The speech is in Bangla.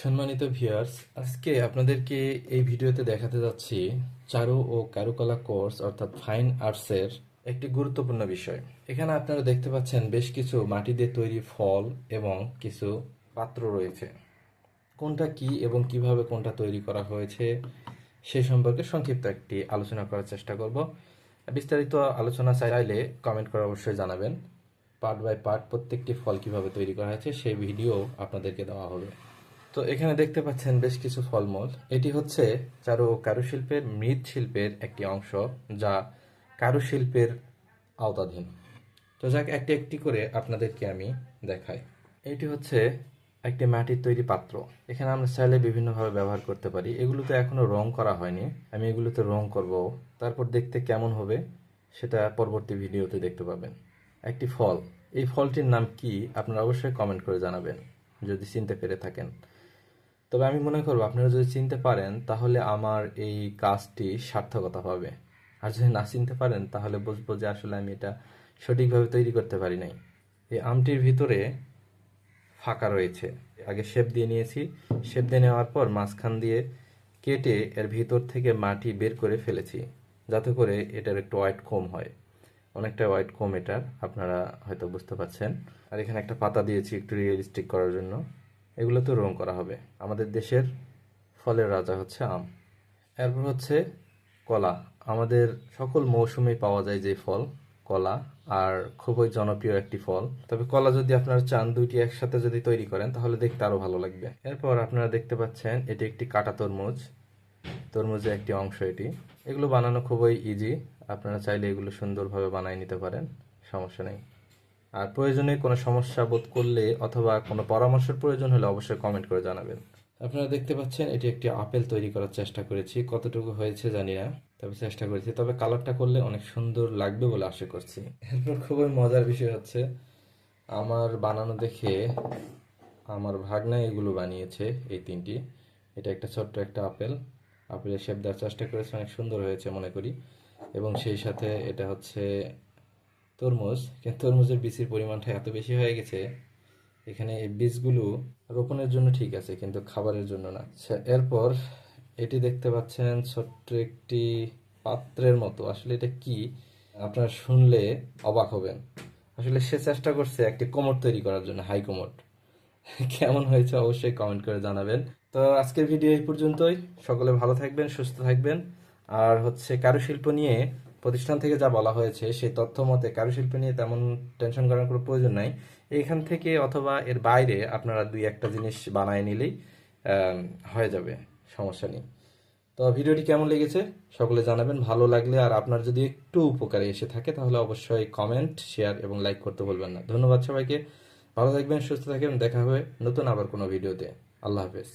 সম্মানিত ভিউয়ার্স, আজকে আপনাদেরকে এই ভিডিওতে দেখাতে যাচ্ছি চারু ও কারুকলা কোর্স, অর্থাৎ ফাইন আর্টসের একটি গুরুত্বপূর্ণ বিষয়। এখানে আপনারা দেখতে পাচ্ছেন বেশ কিছু মাটি দিয়ে তৈরি ফল এবং কিছু পাত্র রয়েছে। কোনটা কি এবং কীভাবে কোনটা তৈরি করা হয়েছে, সে সম্পর্কে সংক্ষিপ্ত একটি আলোচনা করার চেষ্টা করব। বিস্তারিত আলোচনা চাইলে কমেন্ট করে অবশ্যই জানাবেন। পার্ট বাই পার্ট প্রত্যেকটি ফল কীভাবে তৈরি করা হয়েছে, সেই ভিডিও আপনাদেরকে দেওয়া হবে। তো এখানে দেখতে পাচ্ছেন বেশ কিছু ফলমূল। এটি হচ্ছে চারু কারুশিল্পের মৃৎশিল্পের একটি অংশ, যা কারুশিল্পের আওতাধীন। তো যাক, একটি একটি করে আপনাদেরকে আমি দেখাই। এটি হচ্ছে একটি মাটির তৈরি পাত্র। এখানে আমরা চাইলে বিভিন্নভাবে ব্যবহার করতে পারি। এগুলোতে এখনও রং করা হয়নি। আমি এগুলোতে রং করব। তারপর দেখতে কেমন হবে সেটা পরবর্তী ভিডিওতে দেখতে পাবেন। একটি ফল। এই ফলটির নাম কি? আপনারা অবশ্যই কমেন্ট করে জানাবেন। যদি চিনতে পেরে থাকেন। তবে আমি মনে করব, আপনারা যদি চিনতে পারেন, তাহলে আমার এই কাজটি সার্থকতা পাবে। আর যদি না চিনতে পারেন, তাহলে বুঝব যে আসলে আমি এটা সঠিকভাবে তৈরি করতে পারি নাই। এই আমটির ভিতরে ফাঁকা রয়েছে। আগে শেপ দিয়ে নিয়েছি। শেপ দিয়ে নেওয়ার পর মাঝখান দিয়ে কেটে এর ভিতর থেকে মাটি বের করে ফেলেছি, যাতে করে এটার একটু হোয়াইট কম হয়। অনেকটা হোয়াইট কম এটার, আপনারা হয়তো বুঝতে পারছেন। আর এখানে একটা পাতা দিয়েছি একটু রিয়েলিস্টিক করার জন্য। এগুলো তো রং করা হবে। আমাদের দেশের ফলের রাজা হচ্ছে আম। এরপর হচ্ছে কলা। আমাদের সকল মৌসুমেই পাওয়া যায় যে ফল, কলা, আর খুবই জনপ্রিয় একটি ফল। তবে কলা যদি আপনারা চান দুইটি একসাথে যদি তৈরি করেন, তাহলে দেখতে আরও ভালো লাগবে। এরপর আপনারা দেখতে পাচ্ছেন, এটি একটি কাটা তরমুজ। তরমুজের একটি অংশ এটি। এগুলো বানানো খুবই ইজি আপনারা চাইলে এগুলো সুন্দরভাবে বানিয়ে নিতে পারেন। সমস্যা নেই। আর প্রয়োজনে কোনো সমস্যা বোধ করলে অথবা কোনো পরামর্শের প্রয়োজন হলে অবশ্যই কমেন্ট করে জানাবেন। আপনারা দেখতে পাচ্ছেন, এটি একটি আপেল তৈরি করার চেষ্টা করেছি। কতটুকু হয়েছে জানি না, তবে চেষ্টা করেছি। তবে কালারটা করলে অনেক সুন্দর লাগবে বলে আশা করছি। এরপর খুবই মজার বিষয় হচ্ছে, আমার বানানো দেখে আমার ভাগনা এগুলো বানিয়েছে, এই তিনটি। এটা একটা ছোট্ট একটা আপেল। আপেলের শেপ দেওয়ার চেষ্টা করেছে, অনেক সুন্দর হয়েছে মনে করি। এবং সেই সাথে এটা হচ্ছে তরমুজ, কিন্তু তরমুজের বীজের পরিমাণটা এত বেশি হয়ে গেছে, এখানে এই বীজগুলো রোপণের জন্য ঠিক আছে, কিন্তু খাবারের জন্য না। এরপর এটি দেখতে পাচ্ছেন ছোট্ট একটি পাত্রের মতো। আসলে এটা কি? আপনারা শুনলে অবাক হবেন। আসলে সে চেষ্টা করছে একটি কোমর তৈরি করার জন্য, হাই কোমর। কেমন হয়েছে অবশ্যই কমেন্ট করে জানাবেন। তো আজকের ভিডিও এই পর্যন্তই। সকলে ভালো থাকবেন, সুস্থ থাকবেন। আর হচ্ছে কারুশিল্প নিয়ে প্রতিষ্ঠান থেকে যা বলা হয়েছে, সেই তথ্য মতে কারুশিল্প নিয়ে তেমন টেনশন করার কোনো প্রয়োজন নাই। এখান থেকে অথবা এর বাইরে আপনারা দুই একটা জিনিস বানায় নিলেই হয়ে যাবে, সমস্যা নেই। তো ভিডিওটি কেমন লেগেছে সকলে জানাবেন। ভালো লাগলে আর আপনার যদি একটু উপকারে এসে থাকে, তাহলে অবশ্যই কমেন্ট শেয়ার এবং লাইক করতে বলবেন না। ধন্যবাদ সবাইকে। ভালো থাকবেন, সুস্থ থাকবেন। দেখা হবে নতুন আবার কোনো ভিডিওতে। আল্লাহ হাফেজ।